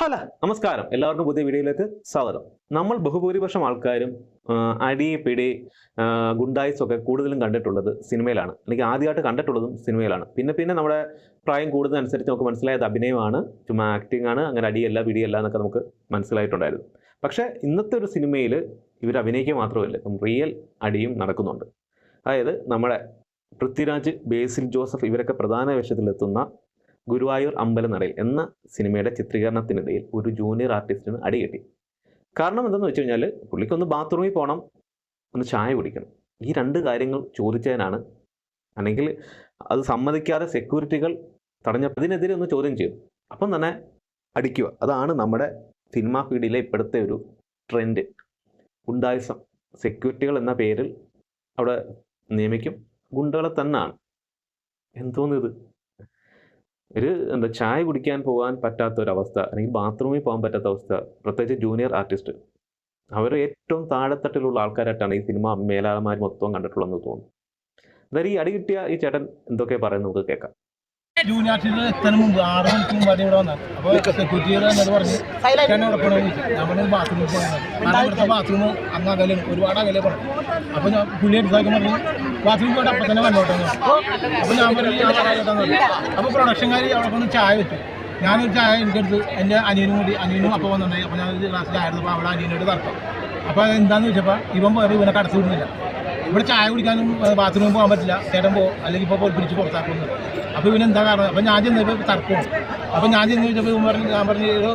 Hello. നമസ്കാരം. എല്ലാവർക്കും പുതിയ വീഡിയോയിലേക്ക് സ്വാഗതം. നമ്മൾ ബഹുഭൂരിപക്ഷം ആൾക്കാരും അടി പിടി ആ, ഒക്കെ കൂടുതലും കണ്ടിട്ടുള്ളത് സിനിമയിലാണ്. അല്ലെങ്കിൽ ആദ്യമായിട്ട് കണ്ടിട്ടുള്ളതും സിനിമയിലാണ്. പിന്നെ പിന്നെ നമ്മുടെ പ്രായം കൂടുന്നതനുസരിച്ച് നമുക്ക് മനസ്സിലായത് അഭിനയമാണ്. ചുമ്മാ ആക്ടിംഗ് ആണ്. അങ്ങനെ അടിയല്ല പിടിയല്ല എന്നൊക്കെ നമുക്ക് മനസ്സിലായിട്ടുണ്ടായിരുന്നു. പക്ഷേ ഇന്നത്തെ ഒരു സിനിമയിൽ ഇവർ അഭിനയിക്കുക മാത്രമല്ല ഇപ്പം റിയൽ അടിയും നടക്കുന്നുണ്ട്. അതായത് നമ്മുടെ പൃഥ്വിരാജ് ബേസിൽ ജോസഫ് ഇവരൊക്കെ പ്രധാന വേഷത്തിലെത്തുന്ന ഗുരുവായൂർ അമ്പലനടയിൽ എന്ന സിനിമയുടെ ചിത്രീകരണത്തിനിടയിൽ ഒരു ജൂനിയർ ആർട്ടിസ്റ്റിന് അടി കിട്ടി കാരണം എന്തെന്ന് വെച്ച് കഴിഞ്ഞാൽ പുള്ളിക്കൊന്ന് ബാത്റൂമിൽ പോകണം ഒന്ന് ചായ കുടിക്കണം. ഈ രണ്ട് കാര്യങ്ങൾ ചോദിച്ചതിനാണ് അല്ലെങ്കിൽ അത് സമ്മതിക്കാതെ സെക്യൂരിറ്റികൾ തടഞ്ഞ അതിനെതിരെ ഒന്ന് ചോദ്യം ചെയ്തു. അപ്പം തന്നെ അടിക്കുക. അതാണ് നമ്മുടെ സിനിമാ ഫീൽഡിലെ ഇപ്പോഴത്തെ ഒരു ട്രെൻഡ് ഗുണ്ടായിസം. സെക്യൂരിറ്റികൾ എന്ന പേരിൽ അവിടെ നിയമിക്കും. ഗുണ്ടകളെ തന്നെയാണ് എന്തോന്നിത്? ഒരു എന്താ ചായ കുടിക്കാൻ പോകാൻ പറ്റാത്ത ഒരവസ്ഥ അല്ലെങ്കിൽ ബാത്റൂമിൽ പോകാൻ പറ്റാത്ത അവസ്ഥ പ്രത്യേകിച്ച് ജൂനിയർ ആർട്ടിസ്റ്റ്. അവർ ഏറ്റവും താഴെത്തട്ടിലുള്ള ആൾക്കാരായിട്ടാണ് ഈ സിനിമ മേലാളന്മാർ മൊത്തം കണ്ടിട്ടുള്ളതെന്ന് തോന്നുന്നു. അതായത് ഈ അടി കിട്ടിയ ഈ ചേട്ടൻ എന്തൊക്കെ പറയുന്നത് നമുക്ക് കേൾക്കാം. ജൂനിയർ ആർട്ടിസ്റ്റിൽ എത്തുന്നതിന് മുമ്പ് ആറ് മണിക്ക് മുമ്പ് ഇവിടെ വന്നത് അപ്പോൾ സെക്യൂരിറ്റി എന്നോട് പറഞ്ഞു ചേട്ടൻ എവിടെ പോകണമെന്ന് ചോദിച്ചു. ബാത്റൂമിൽ പോയത് കാരണം ഇവിടുത്തെ ബാത്റൂം അങ്ങ് അകലെ ഒരുപാട് അകലെ പോകണം അപ്പോൾ ഞാൻ പുള്ളി എടുത്താക്കി പറഞ്ഞു ബാത്റൂമിൽ പോയിട്ട് അപ്പം തന്നെ വന്നോട്ടെന്ന് അപ്പോൾ ഞാൻ പറഞ്ഞു ഞാൻ അപ്പോൾ പ്രൊഡക്ഷൻകാർ അവിടെ കൊണ്ട് ചായ വെച്ചു. ഞാനൊരു ചായ എനിക്കെടുത്ത് എന്റെ അനിയനും കൂടി അനിയനും അപ്പോൾ വന്നിട്ടുണ്ടായി. അപ്പോൾ ഞാൻ ഒരു ഗ്ലാസ് ചായ എടുത്തപ്പോൾ അവിടെ അനിയനോട് തർക്കം. അപ്പോൾ എന്താണെന്ന് ചോദിച്ചപ്പോൾ ഇവൻ പോയത് ഇവനെ കടത്തി വിടുന്നില്ല. ഇവിടെ ചായ കുടിക്കാനും ബാത്റൂമിൽ പോകാൻ പറ്റില്ല. ചേട്ടൻ പോകും അല്ലെങ്കിൽ ഇപ്പോൾ പിടിച്ച് പുറത്താക്കുന്നു അപ്പോൾ ഇവന് എന്താ കാരണം? അപ്പോൾ ഞാൻ ചെന്നപ്പോൾ തർക്കവും. അപ്പോൾ ഞാൻ ചെന്ന് ചോദിച്ചപ്പോൾ ഇവൻ പറഞ്ഞു ഞാൻ പറഞ്ഞു "എടോ,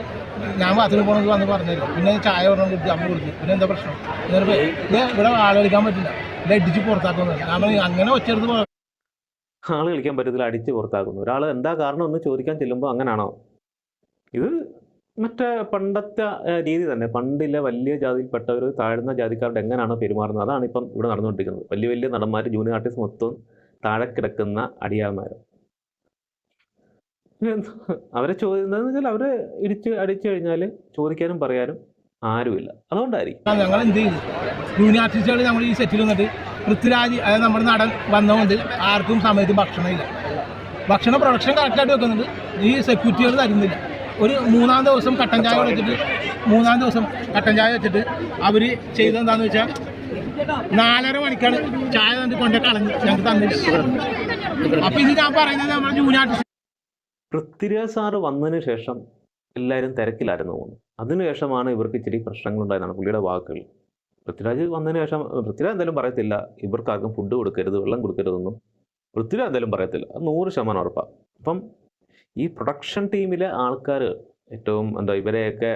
ഞാൻ ബാത്റൂമിൽ പോകണമെന്ന് വന്ന് പറഞ്ഞുതരും പിന്നെ ചായ പറഞ്ഞു കൊടുത്തു അമ്മ കൊടുത്തു. പിന്നെ എന്താ പ്രശ്നം? എന്നിട്ട് ഇത് ഇവിടെ കളിക്കാൻ പറ്റില്ല. ഇത് അടിച്ച് പുറത്താക്കുന്നു ഞാൻ പറഞ്ഞു അങ്ങനെ ഒച്ചെടുത്ത് ആൾ കളിക്കാൻ പറ്റത്തില്ല അടിച്ച് പുറത്താക്കുന്നു. ഒരാൾ എന്താ കാരണം എന്ന് ചോദിക്കാൻ ചെല്ലുമ്പോൾ അങ്ങനാണോ? ഇത് മറ്റേ പണ്ടത്തെ രീതി തന്നെ. പണ്ടില്ല വലിയ ജാതിയിൽപ്പെട്ടവർ താഴ്ന്ന ജാതിക്കാരുടെ എങ്ങനെയാണ് പെരുമാറുന്നത് അതാണ് ഇപ്പം ഇവിടെ നടന്നുകൊണ്ടിരിക്കുന്നത്. വലിയ വലിയ നടന്മാർ ജൂനിയർ ആർട്ടിസ്റ്റ് മൊത്തം താഴെ കിടക്കുന്ന അടിയാന്മാർ അവരെ ചോദിക്കുന്നത് വെച്ചാൽ അവരെ ഇടിച്ച് അടിച്ചു കഴിഞ്ഞാൽ ചോദിക്കാനും പറയാനും ആരുമില്ല. അതുകൊണ്ടായിരിക്കും. ഞങ്ങൾ എന്ത് ചെയ്തു ജൂനിയർ ആർട്ടിസ്റ്റുകൾ നമ്മൾ ഈ സെറ്റിൽ വന്നിട്ട് പൃഥ്വിരാജ് അതായത് നമ്മുടെ നടൻ വന്നതുകൊണ്ട് ആർക്കും സമയത്ത് ഭക്ഷണമില്ല ഭക്ഷണം പ്രൊഡക്ഷൻ കറക്റ്റായിട്ട് വെക്കുന്നുണ്ട്. ഈ സെക്യൂരിറ്റികൾ തരുന്നില്ല. ഒരു മൂന്നാം ദിവസം കട്ടൻ ചായ വെച്ചിട്ട് മൂന്നാം ദിവസം കട്ടൻ ചായ വെച്ചിട്ട് അവർ ചെയ്തെന്താന്ന് വെച്ചാൽ നാലര മണിക്കാണ് ചായ തന്നിട്ട് കൊണ്ട് കളഞ്ഞ് ഞങ്ങൾക്ക് തന്നില്ല അപ്പൊ ഇത് ഞാൻ പറയുന്നത് നമ്മുടെ ജൂനിയർ പൃഥ്വിരാജ് സാറ് വന്നതിന് ശേഷം എല്ലാവരും തിരക്കിലായിരുന്നു പോകുന്നത് അതിനുശേഷമാണ് ഇവർക്ക് ഇച്ചിരി പ്രശ്നങ്ങളുണ്ടായതാണ് പുള്ളിയുടെ വാക്കുകൾ. പൃഥ്വിരാജ് വന്നതിന് ശേഷം പൃഥ്വിരാജ് എന്തായാലും പറയത്തില്ല. ഇവർക്കാർക്കും ഫുഡ് കൊടുക്കരുത് വെള്ളം കൊടുക്കരുതെന്നും പൃഥ്വിരാജ് എന്തായാലും പറയത്തില്ല. അത് നൂറ് ശതമാനം ഉറപ്പാണ് അപ്പം ഈ പ്രൊഡക്ഷൻ ടീമിലെ ആൾക്കാർ ഏറ്റവും എന്താ ഇവരെയൊക്കെ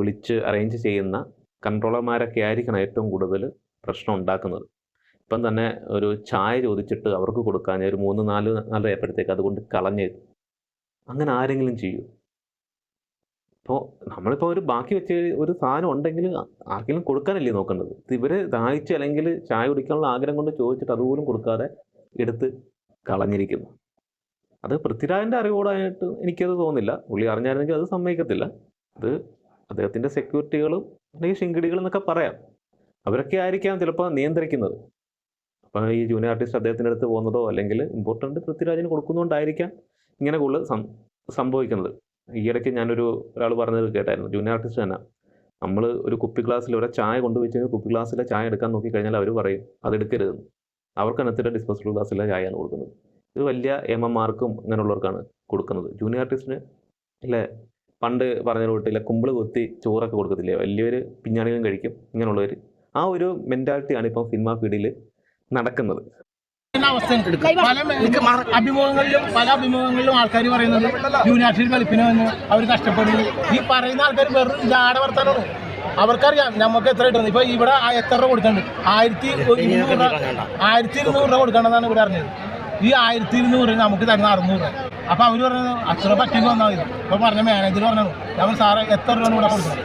വിളിച്ച് അറേഞ്ച് ചെയ്യുന്ന കൺട്രോളർമാരൊക്കെ ആയിരിക്കണം ഏറ്റവും കൂടുതൽ പ്രശ്നം ഉണ്ടാക്കുന്നത്. ഇപ്പം തന്നെ ഒരു ചായ ചോദിച്ചിട്ട് അവർക്ക് കൊടുക്കാൻ ഒരു മൂന്ന് നാല് നാല് അതുകൊണ്ട് കളഞ്ഞ്. അങ്ങനെ ആരെങ്കിലും ചെയ്യൂ? ഇപ്പോൾ നമ്മളിപ്പോൾ ഒരു ബാക്കി വെച്ച് ഒരു സാധനം ഉണ്ടെങ്കിൽ ആർക്കെങ്കിലും കൊടുക്കാനല്ലേ നോക്കേണ്ടത് ഇത് ഇവർ ദാഹിച്ച് അല്ലെങ്കിൽ ചായ കുടിക്കാനുള്ള ആഗ്രഹം കൊണ്ട് ചോദിച്ചിട്ട് അതുപോലും കൊടുക്കാതെ എടുത്ത് കളഞ്ഞിരിക്കുന്നു. അത് പൃഥ്വിരാജിന്റെ അറിവോടായിട്ട് എനിക്കത് തോന്നില്ല. പുള്ളി അറിഞ്ഞായിരുന്നെങ്കിൽ അത് സമ്മതിക്കത്തില്ല. അത് അദ്ദേഹത്തിന്റെ സെക്യൂരിറ്റികളും അല്ലെങ്കിൽ ശിങ്കിടികളും എന്നൊക്കെ പറയാം. അവരൊക്കെ ആയിരിക്കാം ചിലപ്പോൾ നിയന്ത്രിക്കുന്നത്. അപ്പോൾ ഈ ജൂനിയർ ആർട്ടിസ്റ്റ് അദ്ദേഹത്തിന്റെ അടുത്ത് പോകുന്നതോ അല്ലെങ്കിൽ ഇമ്പോർട്ടന്റ് പൃഥ്വിരാജിന് കൊടുക്കുന്നതുകൊണ്ടായിരിക്കാം ഇങ്ങനെ കൂടുതൽ സംഭവിക്കുന്നത്. ഈയിടയ്ക്ക് ഞാനൊരു ഒരാൾ പറഞ്ഞത് കേട്ടായിരുന്നു. ജൂനിയർ ആർട്ടിസ്റ്റ് തന്നെ. നമ്മൾ ഒരു കുപ്പി ഗ്ലാസ്സിൽ ഒരു ചായ കൊണ്ടുവച്ച് കുപ്പി ഗ്ലാസ്സിലെ ചായ എടുക്കാൻ നോക്കി കഴിഞ്ഞാൽ അവർ പറയും അത് എടുക്കരുത് അവർക്ക് അനത്തിന്റെ ഡിസ്പോസിബിൾ ഗ്ലാസ്സിലെ ചായയാണ് കൊടുക്കുന്നത്. ഇത് വലിയ എം എം മാർക്കും അങ്ങനെയുള്ളവർക്കാണ് കൊടുക്കുന്നത്. ജൂനിയർ ആർട്ടിസ്റ്റിന് അല്ലേ പണ്ട് പറഞ്ഞ കൂട്ടില്ല കുമ്പിൾ കൊത്തി ചോറൊക്കെ കൊടുക്കത്തില്ലേ? വലിയൊരു പിഞ്ഞാണികളും കഴിക്കും ഇങ്ങനെയുള്ളവർ ആ ഒരു മെന്റാലിറ്റിയാണ് ഇപ്പം സിനിമ ഫീൽഡിൽ നടക്കുന്നത്. അഭിമുഖങ്ങളിലും പല അഭിമുഖങ്ങളിലും ആൾക്കാർ പറയുന്നത് യൂണിവേഴ്സിറ്റി വെളുപ്പിന് വന്ന് അവർ കഷ്ടപ്പെടുന്നു. ഈ പറയുന്ന ആൾക്കാർ വെറും ജാട വർത്താനാണ്. അവർക്കറിയാം നമുക്ക് എത്ര കിട്ടുന്നത്. ഇപ്പൊ ഇവിടെ ആ എത്ര രൂപ കൊടുക്കുന്നുണ്ട് ആയിരത്തി ഇരുന്നൂറ് ആയിരത്തി ഇരുന്നൂറ് രൂപ കൊടുക്കണമെന്നാണ് ഇവിടെ അറിഞ്ഞത് ഈ ആയിരത്തി ഇരുന്നൂറ് നമുക്ക് തരുന്ന അറുന്നൂറ്. രൂപ അപ്പൊ അവർ പറഞ്ഞത് അത്ര പറ്റിയെങ്കിൽ വന്നാൽ മതി. ഇപ്പൊ പറഞ്ഞ മാനേജർ പറഞ്ഞു നമ്മൾ സാറേ എത്ര രൂപ കൂടെ കൊടുക്കുന്നത്?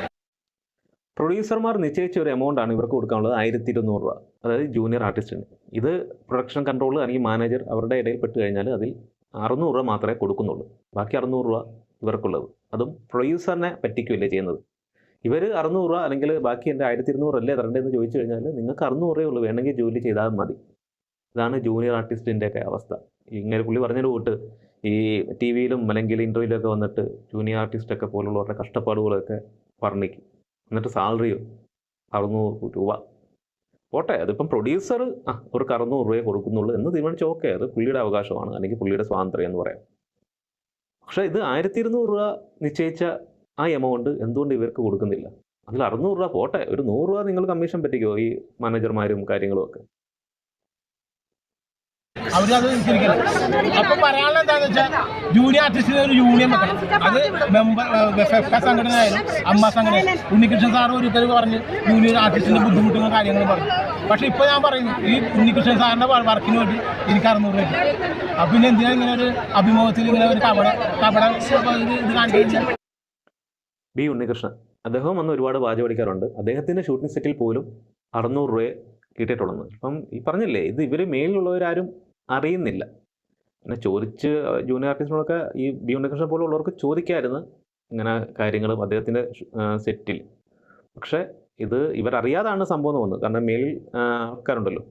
പ്രൊഡ്യൂസർമാർ നിശ്ചയിച്ച ഒരു എമൗണ്ട് ആണ് ഇവർക്ക് കൊടുക്കാനുള്ളത് ആയിരത്തി ഇരുന്നൂറ് രൂപ. അതായത് ജൂനിയർ ആർട്ടിസ്റ്റിന് ഇത് പ്രൊഡക്ഷൻ കൺട്രോൾ അല്ലെങ്കിൽ മാനേജർ അവരുടെ ഇടയിൽ പെട്ട് കഴിഞ്ഞാൽ അതിൽ അറുന്നൂറ് രൂപ മാത്രമേ കൊടുക്കുന്നുള്ളൂ. ബാക്കി അറുന്നൂറ് രൂപ ഇവർക്കുള്ളത്. അതും പ്രൊഡ്യൂസറിനെ പറ്റിക്കുകയല്ലേ ചെയ്യുന്നത്. ഇവർ അറുന്നൂറ് രൂപ അല്ലെങ്കിൽ ബാക്കി എന്റെ ആയിരത്തി ഇരുന്നൂറ് അല്ലേ തരണ്ടെന്ന് ചോദിച്ചു കഴിഞ്ഞാൽ നിങ്ങൾക്ക് അറുന്നൂറേ ഉള്ളൂ. വേണമെങ്കിൽ ജോലി ചെയ്താൽ മതി. ഇതാണ് ജൂനിയർ ആർട്ടിസ്റ്റിന്റെ ഒക്കെ അവസ്ഥ. ഇങ്ങനെ പുള്ളി പറഞ്ഞൊരു കൂട്ട് ഈ ടി വിയിലും അല്ലെങ്കിൽ ഇന്റർവ്യൂലൊക്കെ വന്നിട്ട് ജൂനിയർ ആർട്ടിസ്റ്റൊക്കെ പോലുള്ളവരുടെ കഷ്ടപ്പാടുകളൊക്കെ വർണിക്കും. എന്നിട്ട് സാലറിയോ അറുന്നൂറ് രൂപ. പോട്ടെ അതിപ്പം പ്രൊഡ്യൂസർ ആ അവർക്ക് അറുന്നൂറ് രൂപയെ കൊടുക്കുന്നുള്ളൂ എന്ന് തീരുമാനിച്ച്. ഓക്കെ അത് പുള്ളിയുടെ അവകാശമാണ് അല്ലെങ്കിൽ പുള്ളിയുടെ സ്വാതന്ത്ര്യം എന്ന് പറയാം. പക്ഷേ ഇത് ആയിരത്തി ഇരുന്നൂറ് രൂപ നിശ്ചയിച്ച ആ എമൗണ്ട് എന്തുകൊണ്ട് ഇവർക്ക് കൊടുക്കുന്നില്ല? അതിൽ അറുന്നൂറ് രൂപ പോട്ടെ ഒരു നൂറ് രൂപ നിങ്ങൾ കമ്മീഷൻ പറ്റിക്കോ ഈ മാനേജർമാരും കാര്യങ്ങളും ഒക്കെ? അവരത് ശരിക്കില്ല അപ്പൊ പറയാനുള്ള എന്താണെന്ന് വെച്ചാൽ ജൂനിയർ ആർട്ടിസ്റ്റിന് ഒരു യൂണിയൻ വെക്കണം. അത് മെമ്പർ സംഘടന ആയാലും അമ്മ സംഘടന ഉണ്ണികൃഷ്ണൻ സാർ ഒരിക്കൽ പറഞ്ഞ് ജൂനിയർ ആർട്ടിസ്റ്റിന്റെ ബുദ്ധിമുട്ടുകളും കാര്യങ്ങളും പറഞ്ഞു. പക്ഷെ ഇപ്പൊ ഞാൻ പറയുന്നു ഈ ഉണ്ണികൃഷ്ണൻ സാറിന്റെ വർക്കിന് വേണ്ടി എനിക്ക് അറുന്നൂറ് രൂപ. അപ്പൊ പിന്നെ എന്തിനാ ഇങ്ങനെ ഒരു അഭിമുഖത്തിൽ ഇങ്ങനെ ഒരു കപട കപട ഇത് ഇത് ബി ഉണ്ണികൃഷ്ണൻ. അദ്ദേഹം വന്ന് ഒരുപാട് വാച പഠിക്കാറുണ്ട്. അദ്ദേഹത്തിന്റെ ഷൂട്ടിംഗ് സെറ്റിൽ പോലും അറുന്നൂറ് രൂപയെ കിട്ടിയിട്ടുള്ളത് അപ്പം ഈ പറഞ്ഞില്ലേ ഇത് ഇവർ മേലിലുള്ളവരാരും അറിയുന്നില്ല. പിന്നെ ചോദിച്ച് ജൂനിയർ ആർട്ടിസ്റ്റിനോടൊക്കെ ഈ ബി പോലെ പോലുള്ളവർക്ക് ചോദിക്കാമായിരുന്നു ഇങ്ങനെ കാര്യങ്ങളും അദ്ദേഹത്തിന്റെ സെറ്റിൽ പക്ഷേ ഇത് ഇവരറിയാതാണ് സംഭവം എന്ന് തോന്നുന്നത് കാരണം മേലിൽ ആ, ആൾക്കാരുണ്ടല്ലോ.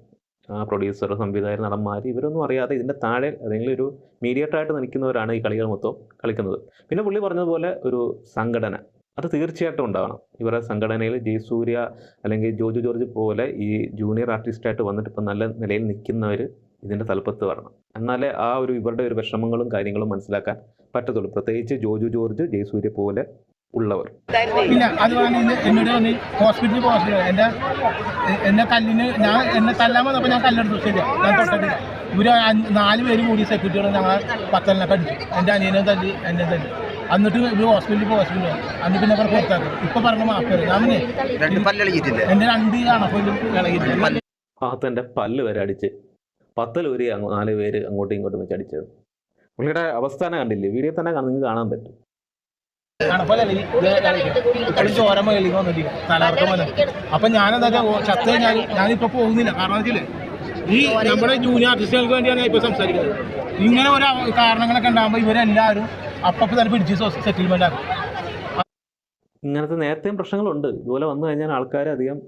പ്രൊഡ്യൂസർ സംവിധായകർ നടന്മാർ ഇവരൊന്നും അറിയാതെ ഇതിന്റെ താഴെ അല്ലെങ്കിൽ ഒരു മീഡിയേറ്ററായിട്ട് നിൽക്കുന്നവരാണ് ഈ കളികൾ മൊത്തം കളിക്കുന്നത്. പിന്നെ പുള്ളി പറഞ്ഞതുപോലെ ഒരു സംഘടന. അത് തീർച്ചയായിട്ടും ഉണ്ടാകണം ഇവരുടെ സംഘടനയിൽ ജയസൂര്യ അല്ലെങ്കിൽ ജോജു ജോർജ് പോലെ ഈ ജൂനിയർ ആർട്ടിസ്റ്റായിട്ട് വന്നിട്ട് ഇപ്പം നല്ല നിലയിൽ നിൽക്കുന്നവർ ഇതിന്റെ തലപ്പത്ത് വരണം. എന്നാലേ ആ ഒരു ഇവരുടെ ഒരു വിഷമങ്ങളും കാര്യങ്ങളും മനസ്സിലാക്കാൻ പറ്റത്തുള്ളൂ. പ്രത്യേകിച്ച് ജോജു ജോർജ് ജയസൂര്യ പോലെ ഉള്ളവർ. പിന്നെ അതുപോലെ എന്നോട് വന്ന് ഹോസ്പിറ്റലിൽ പോകാൻ എന്റെ എന്നെ കല്ലിന് ഞാൻ എന്നെ തല്ലാൻ വന്നപ്പോൾ ഞാൻ കല്ലെടുത്തു. ശരിയാ. ഞാൻ തൊട്ടിട്ടില്ല ഇവർ നാല് പേര് കൂടി സെക്യൂരിറ്റിയോട് ഞങ്ങൾ പത്തലിനെ കടിച്ചു എന്റെ അനിയനെ തല്ലി എന്നെ തല്ലി. എന്നിട്ട് ഇവർ ഹോസ്പിറ്റലിൽ പോയി ഹോസ്പിറ്റലിൽ എന്നിട്ട് പിന്നെ അവർ പുറത്താക്കും. ഇപ്പൊ പറഞ്ഞ മാപ്പ്. ഞാൻ പിന്നെ രണ്ട് പല്ലളിച്ചിട്ടില്ലേ എന്റെ രണ്ട് തന്റെ ഇളകിയിട്ടില്ല. പല്ല് വരെ അടിച്ച് പത്തലൂരി ഒരു നാല് പേര് അങ്ങോട്ടും ഇങ്ങോട്ടും വെച്ച് അടിച്ചത്. പുള്ളിയുടെ അവസ്ഥാന കണ്ടില്ലേ? വീഡിയോ തന്നെ നിങ്ങൾക്ക് കാണാൻ പറ്റും. അപ്പൊ ഞാനെന്താ ചത്ത് ഞാനിപ്പോ പോകുന്നില്ല. കാരണം വെച്ചില്ലേ ഈ നമ്മുടെ ജൂനിയർ ആർട്ടിസ്റ്റുകൾക്ക് വേണ്ടിയാണ് ഞാൻ ഇപ്പൊ സംസാരിക്കുന്നത്. ഇങ്ങനെ ഒരു കാരണങ്ങളൊക്കെ ഉണ്ടാകുമ്പോൾ ഇവരെല്ലാവരും അപ്പപ്പോൾ തന്നെ പിടിച്ച് സെറ്റിൽമെന്റ് ആക്കും. ഇങ്ങനത്തെ നേരത്തെയും പ്രശ്നങ്ങളുണ്ട്. ഇതുപോലെ വന്നു കഴിഞ്ഞാൽ ആൾക്കാർ അധികം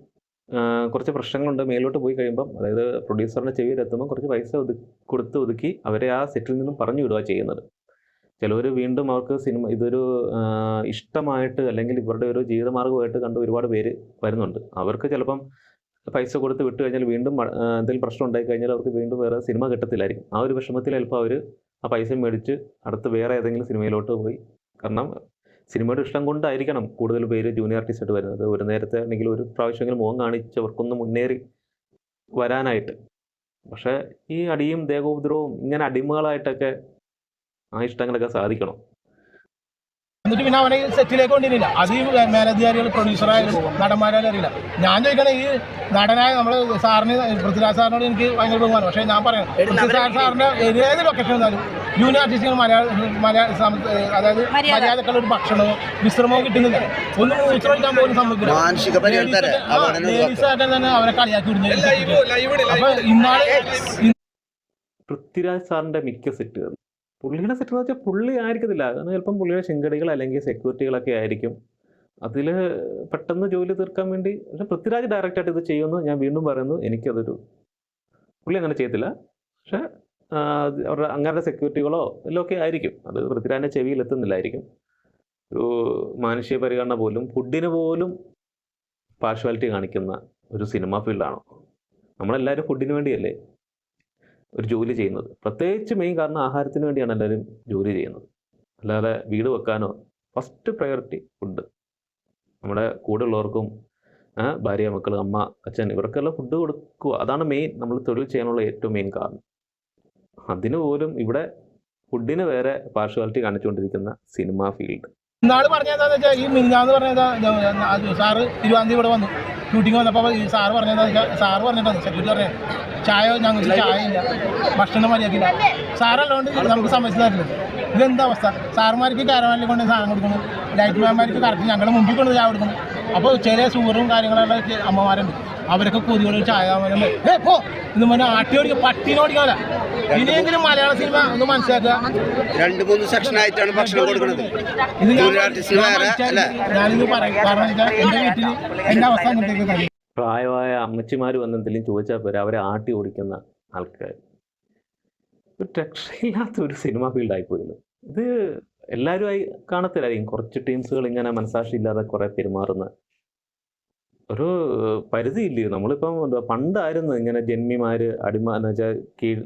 കുറച്ച് പ്രശ്നങ്ങളുണ്ട്. മേലോട്ട് പോയി കഴിയുമ്പം അതായത് പ്രൊഡ്യൂസറിന്റെ ചെവിയിലെത്തുമ്പോൾ കുറച്ച് പൈസ ഒതു കൊടുത്ത് ഒതുക്കി അവരെ ആ സെറ്റിൽ നിന്നും പറഞ്ഞു വിടുക ചെയ്യുന്നത്. ചിലവർ വീണ്ടും അവർക്ക് സിനിമ ഇതൊരു ഇഷ്ടമായിട്ട് അല്ലെങ്കിൽ ഇവരുടെ ഒരു ജീവിതമാർഗമായിട്ട് കണ്ട് ഒരുപാട് പേര് വരുന്നുണ്ട്. അവർക്ക് ചിലപ്പം പൈസ കൊടുത്ത് വിട്ടു കഴിഞ്ഞാൽ വീണ്ടും എന്തെങ്കിലും പ്രശ്നം ഉണ്ടായി കഴിഞ്ഞാൽ അവർക്ക് വീണ്ടും വേറെ സിനിമ കിട്ടത്തില്ലായിരിക്കും. ആ ഒരു വിഷമത്തിൽ ചിലപ്പോൾ അവർ ആ പൈസ മേടിച്ച് അടുത്ത് വേറെ ഏതെങ്കിലും സിനിമയിലോട്ട് പോയി. കാരണം സിനിമയുടെ ഇഷ്ടം കൊണ്ടായിരിക്കണം കൂടുതൽ പേര് ജൂനിയർ ആർട്ടിസ്റ്റായിട്ട് വരുന്നത്. ഒരു നേരത്തെ അല്ലെങ്കിൽ ഒരു പ്രാവശ്യമെങ്കിലും മുഖം കാണിച്ചവർക്കൊന്ന് മുന്നേറി വരാനായിട്ട്. പക്ഷേ ഈ അടിയും ദേഹോപദ്രവവും ഇങ്ങനെ അടിമകളായിട്ടൊക്കെ ആ ഇഷ്ടങ്ങളൊക്കെ സാധിക്കണം. എന്നിട്ട് പിന്നെ അവനെ സെറ്റിലേക്ക് കൊണ്ടിരില്ല അത് ഈ മേലധികാരികൾ പ്രൊഡ്യൂസറായാലും നടന്മാരായാലും അറിയില്ല. ഞാൻ ചോദിക്കണേ ഈ നടനായ നമ്മൾ സാറിന് പൃഥ്വിരാജ് സാറിനോട് എനിക്ക് ഭയങ്കര ബഹുമാനം. പക്ഷേ ഞാൻ പറയാം പൃഥ്വിരാജ് സാറിന്റെ ഏത് ലൊക്കേഷൻ വന്നാലും ജൂനിയർ ആർട്ടിസ്റ്റുകൾ മലയാള മലയാള അതായത് മര്യാദക്കുള്ള ഒരു ഭക്ഷണമോ വിശ്രമമോ കിട്ടുന്നില്ല. ഒന്നും വിശ്രമിക്കാൻ പോലും സമ്മതിക്കില്ല. തന്നെ അവരെ കളിയാക്കി വിടുന്നു അപ്പൊ ഇന്നാളെ പൃഥ്വിരാജ് സാറിന്റെ മിക്ക സെറ്റുകൾ പുള്ളിയുടെ സെറ്റ് എന്ന് വെച്ചാൽ പുള്ളി ആയിരിക്കത്തില്ല. കാരണം ചിലപ്പം പുള്ളിയുടെ ശിങ്കടികൾ അല്ലെങ്കിൽ സെക്യൂരിറ്റികളൊക്കെ ആയിരിക്കും. അതിൽ പെട്ടെന്ന് ജോലി തീർക്കാൻ വേണ്ടി പക്ഷെ പൃഥ്വിരാജ് ഡയറക്റ്റായിട്ട് ഇത് ചെയ്യുമെന്ന് ഞാൻ വീണ്ടും പറയുന്നു. എനിക്കതൊരു പുള്ളി അങ്ങനെ ചെയ്യത്തില്ല. പക്ഷേ അവരുടെ അങ്ങനത്തെ സെക്യൂരിറ്റികളോ എല്ലാം ആയിരിക്കും. അത് പൃഥ്വിരാജിന്റെ ചെവിയിൽ എത്തുന്നില്ലായിരിക്കും. ഒരു മാനുഷിക പരിഗണന പോലും ഫുഡിന് പോലും പാർഷ്വാലിറ്റി കാണിക്കുന്ന ഒരു സിനിമ ഫീൽഡാണോ നമ്മളെല്ലാവരും ഫുഡിന് വേണ്ടിയല്ലേ? ഒരു ജോലി ചെയ്യുന്നത്. പ്രത്യേകിച്ച് മെയിൻ കാരണം ആഹാരത്തിന് വേണ്ടിയാണ് എല്ലാവരും ജോലി ചെയ്യുന്നത്. അല്ലാതെ വീട് വെക്കാനോ ഫസ്റ്റ് പ്രയോറിറ്റി ഫുഡ് നമ്മുടെ കൂടെ ഉള്ളവർക്കും ഭാര്യ മക്കൾ അമ്മ അച്ഛൻ ഇവർക്കെല്ലാം ഫുഡ് കൊടുക്കുക. അതാണ് മെയിൻ നമ്മൾ തൊഴിൽ ചെയ്യാനുള്ള ഏറ്റവും മെയിൻ കാരണം. അതിന് പോലും ഇവിടെ ഫുഡിന് വേറെ പാർഷ്വാലിറ്റി കാണിച്ചുകൊണ്ടിരിക്കുന്ന സിനിമ ഫീൽഡ് ഇന്നാൾ പറഞ്ഞതെന്താന്ന് വെച്ചാൽ ഈ മിനിഞ്ഞാന്ന് പറഞ്ഞതാ സാറ് തിരുവാന്തി ഇവിടെ വന്നു. ഷൂട്ടിങ് വന്നപ്പോൾ ഈ സാറ് പറഞ്ഞതെന്ന് വെച്ചാൽ സാറ് പറഞ്ഞിട്ടാണ് സെക്യൂരിറ്റി പറഞ്ഞത് ചായ ഞങ്ങൾക്ക് ചായ ഇല്ല. ഭക്ഷണം മര്യാദയില്ല സാറല്ലോണ്ട് നമുക്ക് തരുന്നത് ഇതെന്താ അവസ്ഥ? സാറുമാർക്ക് കാരവാനിൽ കൊണ്ട് സാധനം കൊടുക്കണം ലൈറ്റ് മാൻമാർക്ക് കറക്റ്റ് ഞങ്ങളുടെ മുമ്പിൽ കൊണ്ട് ചായ കൊടുക്കണം അപ്പോൾ ചില സൂറും കാര്യങ്ങളുള്ള ചെ- അമ്മമാരുണ്ട്. അവരൊക്കെ കൊതിയോട് ചായ പോ. ഇത് മറ്റേ ആട്ടി ഓടിക്കുക പട്ടീനെ ഇനിയെങ്കിലും മലയാള സിനിമ ഒന്ന് മനസ്സിലാക്കുക. രണ്ട് മൂന്ന് സെക്ഷൻ ആയിട്ടാണ് ഭക്ഷണം കൊടുക്കുന്നത്. ഇത് ഞാനിത് പറയാം. കാരണം എന്റെ വീട്ടിൽ എന്റെ അവസ്ഥ അങ്ങനത്തേക്ക് പ്രായമായ അമ്മച്ചിമാർ വന്നെന്തെങ്കിലും ചോദിച്ചാൽ പോരാ അവരെ ആട്ടി ഓടിക്കുന്ന ആൾക്കാർ ഒരു രക്ഷയില്ലാത്ത ഒരു സിനിമ ഫീൽഡായി പോയിരുന്നു എല്ലാവരുമായി കാണത്തില്ലായിരിക്കും. കുറച്ച് ടീംസുകൾ ഇങ്ങനെ മനസാക്ഷി ഇല്ലാതെ കുറെ പെരുമാറുന്ന. ഒരു പരിധിയില്ലേ? നമ്മളിപ്പം എന്താ പണ്ടായിരുന്നു ഇങ്ങനെ ജന്മിമാര് അടിമ എന്ന് വെച്ചാൽ കീഴ്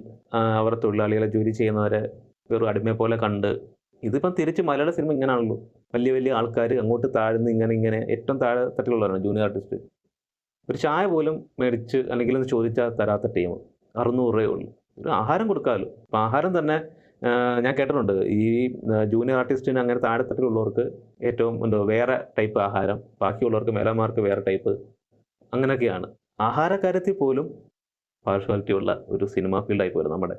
അവർ തൊഴിലാളികളെ ജോലി ചെയ്യുന്നവരെ വെറും അടിമയെ പോലെ കണ്ട്. ഇതിപ്പം തിരിച്ച് മലയാള സിനിമ ഇങ്ങനെയാണല്ലോ വലിയ വലിയ ആൾക്കാർ അങ്ങോട്ട് താഴ്ന്ന് ഇങ്ങനെ ഇങ്ങനെ ഏറ്റവും താഴെ തട്ടിലുള്ളവരാണ് ജൂനിയർ ആർട്ടിസ്റ്റ്. ഒരു ചായ പോലും മേടിച്ച് അല്ലെങ്കിൽ ഒന്ന് ചോദിച്ചാൽ തരാത്ത ടീം. അറുന്നൂറ് രൂപയേ ഉള്ളൂ. ഒരു ആഹാരം കൊടുക്കാമല്ലോ. അപ്പം ആഹാരം തന്നെ ഞാൻ കേട്ടിട്ടുണ്ട്. ഈ ജൂനിയർ ആർട്ടിസ്റ്റിന് അങ്ങനെ താഴെത്തട്ടിലുള്ളവർക്ക് ഏറ്റവും എന്തോ വേറെ ടൈപ്പ് ആഹാരം ബാക്കിയുള്ളവർക്ക് മേലന്മാർക്ക് വേറെ ടൈപ്പ് അങ്ങനെയൊക്കെയാണ്. ആഹാരക്കാര്യത്തിൽ പോലും പാർഷ്വാലിറ്റി ഉള്ള ഒരു സിനിമ ഫീൽഡായി പോലും നമ്മുടെ.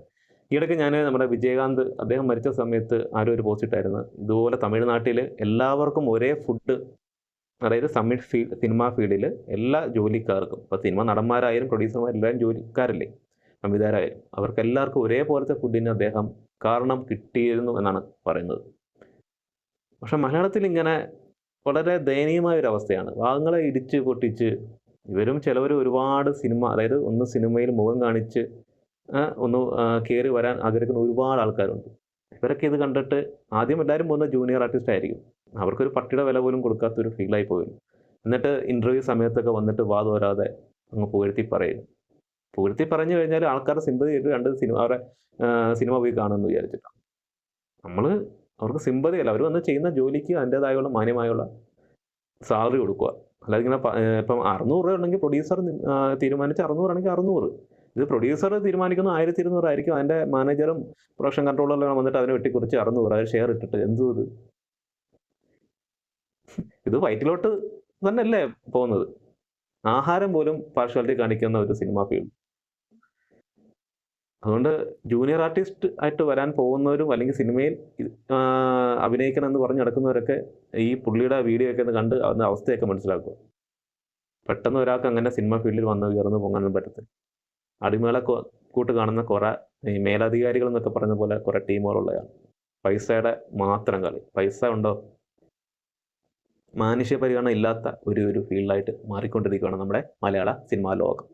ഈയിടയ്ക്ക് ഞാൻ നമ്മുടെ വിജയകാന്ത് അദ്ദേഹം മരിച്ച സമയത്ത് ആരും ഒരു പോസ്റ്റ് ഇട്ടായിരുന്നു. ഇതുപോലെ തമിഴ്നാട്ടിൽ എല്ലാവർക്കും ഒരേ ഫുഡ് അതായത് തമിഴ് ഫീൽ സിനിമാ ഫീൽഡിൽ എല്ലാ ജോലിക്കാർക്കും ഇപ്പോൾ സിനിമ നടന്മാരായാലും പ്രൊഡ്യൂസർമാരെല്ലാവരും ജോലിക്കാരല്ലേ സംവിധാനമായാലും അവർക്ക് എല്ലാവർക്കും ഒരേപോലത്തെ ഫുഡിന് അദ്ദേഹം കാരണം കിട്ടിയിരുന്നു എന്നാണ് പറയുന്നത്. പക്ഷെ മലയാളത്തിൽ ഇങ്ങനെ വളരെ ദയനീയമായ ഒരു അവസ്ഥയാണ് ഭാഗങ്ങളെ ഇടിച്ച് പൊട്ടിച്ച് ഇവരും ചിലവർ ഒരുപാട് സിനിമ അതായത് ഒന്ന് സിനിമയിൽ മുഖം കാണിച്ച് ഒന്ന് കയറി വരാൻ ആഗ്രഹിക്കുന്ന ഒരുപാട് ആൾക്കാരുണ്ട്. ഇവരൊക്കെ ഇത് കണ്ടിട്ട് ആദ്യം എല്ലാവരും പോകുന്ന ജൂനിയർ ആർട്ടിസ്റ്റ് ആയിരിക്കും. അവർക്കൊരു പട്ടിയുടെ വില പോലും കൊടുക്കാത്തൊരു ഫീലായി പോയിരുന്നു. എന്നിട്ട് ഇന്റർവ്യൂ സമയത്തൊക്കെ വന്നിട്ട് വാതോരാതെ അങ്ങ് പുകഴ്ത്തി പറയും പുകഴ്ത്തി പറഞ്ഞു കഴിഞ്ഞാൽ ആൾക്കാരുടെ സിമ്പതി ആയിട്ട് രണ്ട് സിനിമ അവരെ സിനിമ പോയി കാണുമെന്ന് വിചാരിച്ചിട്ടാണ് നമ്മൾ അവർക്ക് സിമ്പതി അല്ല. അവർ വന്ന് ചെയ്യുന്ന ജോലിക്ക് അതിന്റെതായുള്ള മാന്യമായുള്ള സാലറി കൊടുക്കുക. അല്ലാതെ ഇങ്ങനെ ഇപ്പം അറുന്നൂറ് രൂപ ഉണ്ടെങ്കിൽ പ്രൊഡ്യൂസർ തീരുമാനിച്ച് അറുന്നൂറാണെങ്കിൽ അറുന്നൂറ്. ഇത് പ്രൊഡ്യൂസർ തീരുമാനിക്കുന്ന ആയിരത്തി ഇരുന്നൂറ് ആയിരിക്കും. അതിന്റെ മാനേജറും പ്രൊഡക്ഷൻ കൺട്രോളറും വന്നിട്ട് അതിനെ വെട്ടിക്കുറിച്ച് അറുന്നൂറ് അവർ ഷെയർ ഇട്ടിട്ട്. എന്തു ഇത്? ഇത് വയറ്റിലോട്ട് തന്നെയല്ലേ പോകുന്നത്? ആഹാരം പോലും പാർഷ്വാലിറ്റി കാണിക്കുന്ന ഒരു സിനിമ ഫീൽഡ് അതുകൊണ്ട് ജൂനിയർ ആർട്ടിസ്റ്റ് ആയിട്ട് വരാൻ പോകുന്നവരും അല്ലെങ്കിൽ സിനിമയിൽ അഭിനയിക്കണം എന്ന് പറഞ്ഞ് നടക്കുന്നവരൊക്കെ ഈ പുള്ളിയുടെ വീഡിയോ ഒക്കെ ഒന്ന് കണ്ട് അതിന്റെ അവസ്ഥയൊക്കെ മനസ്സിലാക്കുക. പെട്ടെന്ന് ഒരാൾക്ക് അങ്ങനെ സിനിമ ഫീൽഡിൽ വന്ന് ഉയർന്നു പോകാനും പറ്റത്തില്ല. അടിമകളെ കൂട്ട് കാണുന്ന കുറെ ഈ മേലധികാരികൾ എന്നൊക്കെ പറഞ്ഞ പോലെ കുറെ ടീമുകളുള്ളതാണ് പൈസയുടെ മാത്രം കളി. പൈസ ഉണ്ടോ? മാനുഷ്യ പരിഗണന ഇല്ലാത്ത ഒരു ഒരു ഫീൽഡായിട്ട് മാറിക്കൊണ്ടിരിക്കുകയാണ് നമ്മുടെ മലയാള സിനിമാ ലോകം.